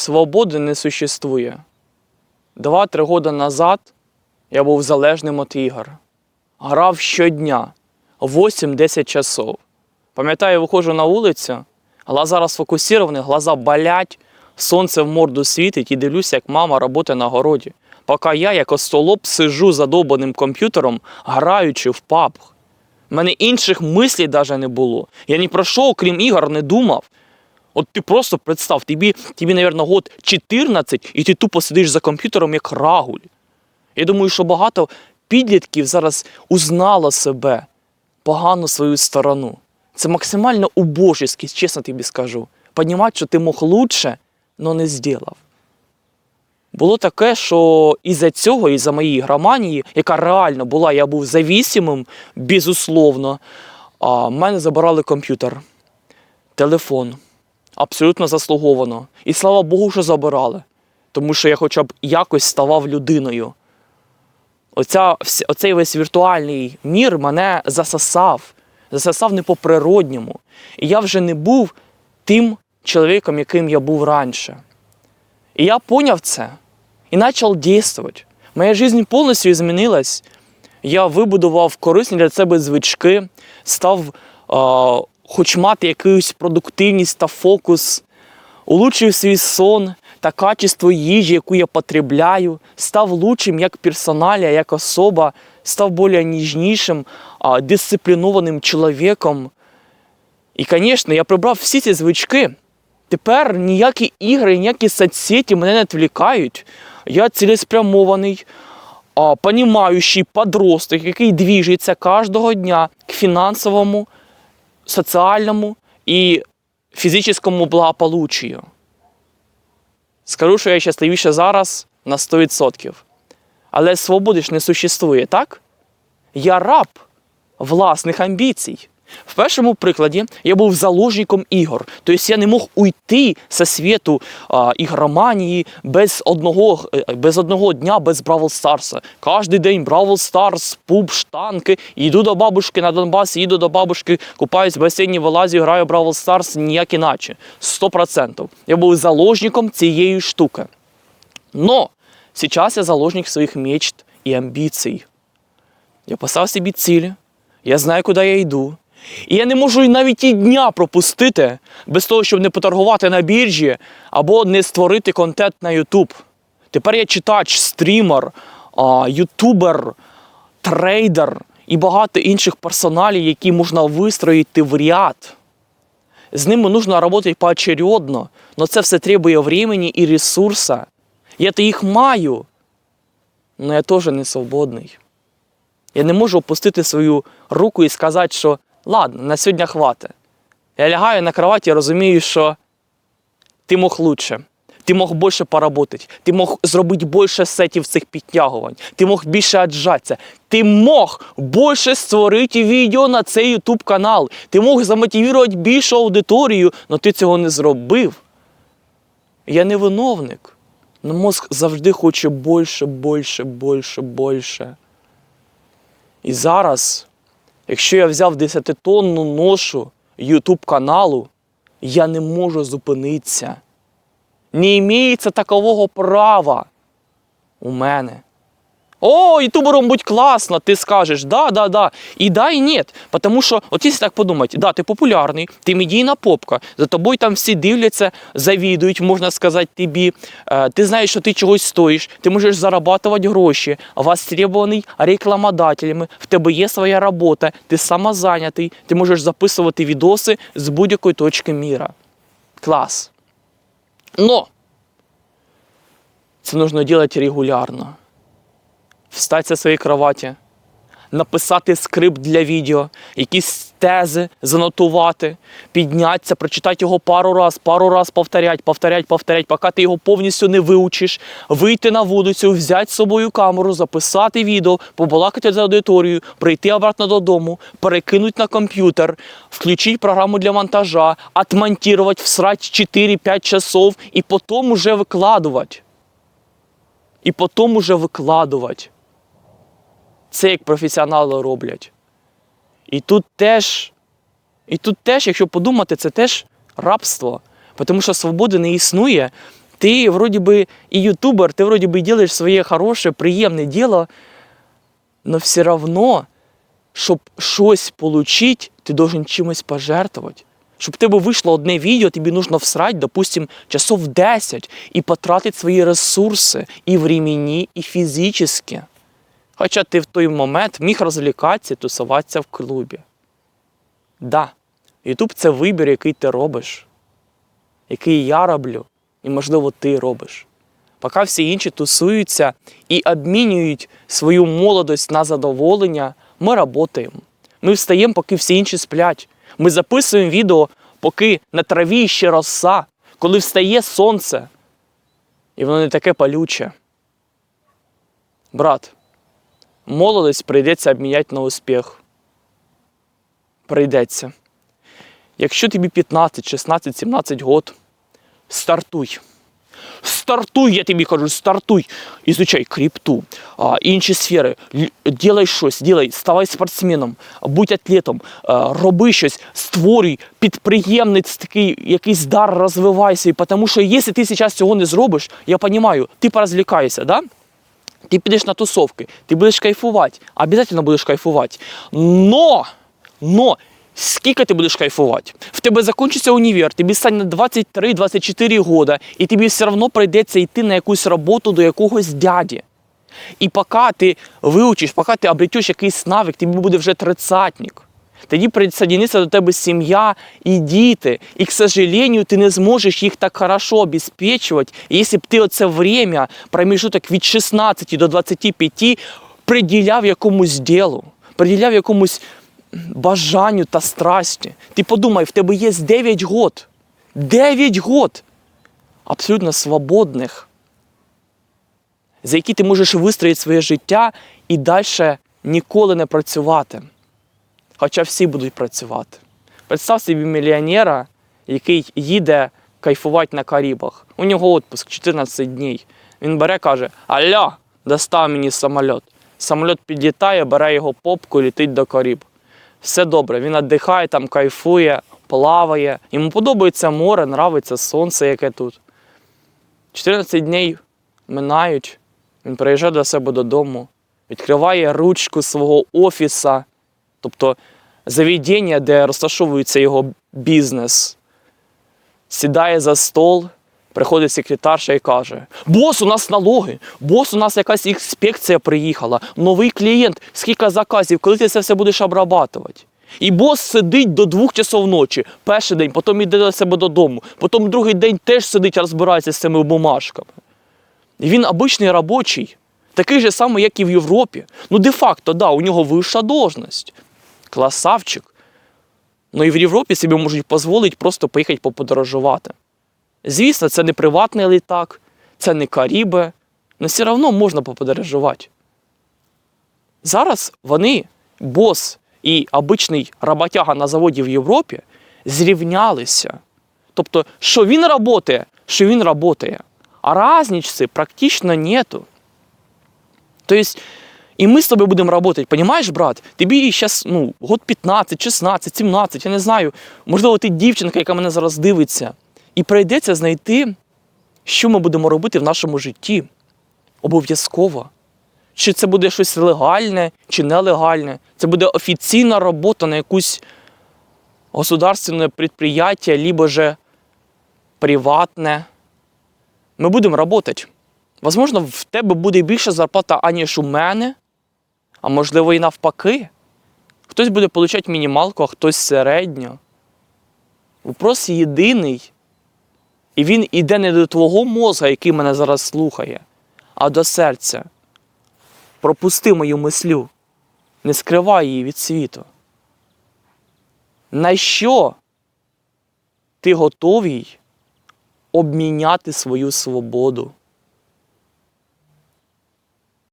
Свободи не существує. Два-три роки назад я був залежним від ігор. Грав щодня 8-10 часов. Пам'ятаю, виходжу на вулицю, глаза розфокусовані, глаза болять, сонце в морду світить і дивлюся, як мама працює на городі. Поки я, як остолоп, сижу за довбаним комп'ютером, граючи в паб. У мене інших мислей навіть не було. Я ні про що, окрім ігор, не думав. От ти просто представ, тобі, тобі, мабуть, год 14, і ти тупо сидиш за комп'ютером як рагуль. Я думаю, що багато підлітків зараз узнало себе, погану свою сторону. Це максимально убожеськість, чесно тобі скажу. Понімати, що ти мог лучше, але не зробив. Було таке, що із-за цього, із-за моєї громанії, яка реально була, я був завісимим, безусловно, а мене забирали комп'ютер, телефон. Абсолютно заслуговано. І слава Богу, що забирали. Тому що я хоча б якось ставав людиною. Оця, оцей весь віртуальний мір мене засосав. Засосав не по-природньому. І я вже не був тим чоловіком, яким я був раніше. І я поняв це і почав дійствувати. Моя життя повністю змінилась. Я вибудував корисні для себе звички, став е, хоч мати якусь продуктивність та фокус, улучшив свій сон та качество їжі, яку я потребляю, став лучшим як персоналя, як особа, став більш ніжнішим, дисциплінованим чоловіком. І, звісно, я прибрав всі ці звички. Тепер ніякі ігри, ніякі соцсеті мене не відвлікають. Я цілеспрямований, понімаючий подросток, який двіжиться кожного дня к фінансовому, соціальному і фізичному благополуччю. Скажу, що я щасливіше зараз на 100%. Але свободи ж не существує, так? Я раб власних амбіцій. В першому прикладі я був заложником ігор. Тобто я не мог уйти зі світу а, ігроманії без одного, е, без одного дня без Бравл Старса. Кожний день Бравл Старс, пуб, штанки. Йду до бабушки на Донбас, їду до бабушки, купаюсь в басейні, вилазю, граю Бравл Старс ніяк іначе. 100%. Я був заложником цієї штуки. Но сейчас я заложник своїх мечт і амбіцій. Я поставив собі цілі, я знаю, куди я йду. І я не можу навіть і дня пропустити без того, щоб не поторгувати на біржі або не створити контент на YouTube. Тепер я читач, стрімер, ютубер, трейдер і багато інших персоналів, які можна вистроїти в ряд. З ними нужно працювати поочередно, але це все требує времени і ресурсу. Я то їх маю, але я теж не свободний. Я не можу опустити свою руку і сказати, що ладно, на сьогодні хватить. Я лягаю на кроваті і розумію, що ти мог лучше. Ти мог більше поработати, ти мог зробити більше сетів цих підтягувань, ти мог більше віджатися, ти мог більше створити відео на цей YouTube канал, ти мог замотивувати більшу аудиторію, але ти цього не зробив. Я не виновник. Но мозк завжди хоче більше, більше, більше, більше. І зараз, якщо я взяв 10-тонну ношу YouTube каналу, я не можу зупинитися. Не імеється такового права у мене. О, ютубером будь класно, ти скажеш, да, да, да. І да, і ні. Тому що, от якщо так подумати, да, ти популярний, ти медійна попка, за тобою там всі дивляться, завідують, можна сказати, тобі. Е, ти знаєш, що ти чогось стоїш, ти можеш зарабатувати гроші, востребований рекламодателями, в тебе є своя робота, ти самозайнятий, ти можеш записувати відоси з будь-якої точки міра. Клас. Но це нужно делать регулярно. Встать со своєї кроваті, написати скрипт для відео, якісь тези занотувати, піднятися, прочитати його пару раз, пару раз повторять, повторять, повторять, поки ти його повністю не вивчиш, вийти на вулицю, взяти з собою камеру, записати відео, побалакати за аудиторією, прийти обратно додому, перекинути на комп'ютер, включити програму для монтажа, отмонтувати, всрати 4-5 часов і потім уже викладувати. І потім уже викладувати. Це як професіонали роблять. І тут теж, і тут теж, якщо подумати, це теж рабство. Тому що свободи не існує, Ти вроді би і ютубер, ти вроді би делаешь своє хороше, приємне діло, но все равно, щоб щось получить, ти должен чимось пожертвувати. Щоб в тебе вийшло одне відео, тобі нужно всрать, допустим, часов 10 і потратити свої ресурси і временні, і фізичні. Хоча ти в той момент міг розвлікатися, тусуватися в клубі. Да, Ютуб це вибір, який ти робиш, який я роблю, і, можливо, ти робиш. Поки всі інші тусуються і обмінюють свою молодость на задоволення, ми працюємо. Ми встаємо, поки всі інші сплять. Ми записуємо відео, поки на траві ще роса, коли встає сонце. І воно не таке палюче. Брат, молодость прийдеться обміняти на успіх. Прийдеться. Якщо тобі 15, 16, 17 год, стартуй. Стартуй, я тобі кажу, стартуй. Ізучай крипту, інші сфери. Ділай щось, ділай, ставай спортсменом, будь атлетом, роби щось, створюй, підприємниць такий, якийсь дар розвивайся. Тому що якщо ти зараз цього не зробиш, я розумію, ти порозвлікаєшся, да? Ти підеш на тусовки, ти будеш кайфувати, обов'язково будеш кайфувати. Но, но, скільки ти будеш кайфувати? В тебе закінчиться універ, тобі стане 23-24 года, і тобі все одно прийдеться йти на якусь роботу до якогось дяді. І поки ти вивчиш, поки ти обретеш якийсь навик, тобі буде вже тридцатник. Тоді присоединиться до тебе сім'я і діти. І, к сожалению, ти не зможеш їх так хорошо обеспечувати, якщо б ти оце время, проміжуток від 16 до 25, приділяв якомусь ділу, приділяв якомусь бажанню та страсті. Ти подумай, в тебе є 9 год. 9 год абсолютно свободних, за які ти можеш вистроїти своє життя і далі ніколи не працювати. Хоча всі будуть працювати. Представ собі мільйонера, який їде кайфувати на Карібах. У нього відпуск 14 днів. Він бере, каже: Алло, достав мені самоліт. Самоліт підлітає, бере його попку і летить до Каріб. Все добре, він віддихає, там кайфує, плаває. Йому подобається море, нравиться сонце, яке тут. 14 днів минають, він приїжджає до себе додому, відкриває ручку свого офіса, тобто заведення, де розташовується його бізнес. Сідає за стол, приходить секретарша і каже: Бос, у нас налоги, бос, у нас якась інспекція приїхала, новий клієнт, скільки заказів, коли ти це все будеш обрабатувати. І бос сидить до двох часов ночі, перший день, потім йде до себе додому, потім другий день теж сидить, розбирається з цими бумажками. І він обичний робочий, такий же самий, як і в Європі. Ну, де-факто, да, у нього вища должність. Класавчик. Ну і в Європі собі можуть дозволити просто поїхати поподорожувати. Звісно, це не приватний літак, це не Каріби, але все одно можна поподорожувати. Зараз вони, бос і обичний роботяга на заводі в Європі, зрівнялися. Тобто, що він працює, що він працює. А разницы практично нету. То і ми з тобою будемо працювати, понимаєш, брат? Тобі зараз ну, год 15, 16, 17, я не знаю. Можливо, ти дівчинка, яка мене зараз дивиться. І прийдеться знайти, що ми будемо робити в нашому житті. Обов'язково. Чи це буде щось легальне, чи нелегальне. Це буде офіційна робота на якусь государственне підприємство, либо же приватне. Ми будемо працювати. Возможно, в тебе буде більша зарплата, аніж у мене, а можливо, і навпаки. Хтось буде отримати мінімалку, а хтось середню. Вопрос єдиний. І він іде не до твого мозга, який мене зараз слухає, а до серця. Пропусти мою мислю, не скривай її від світу. На що ти готовий обміняти свою свободу?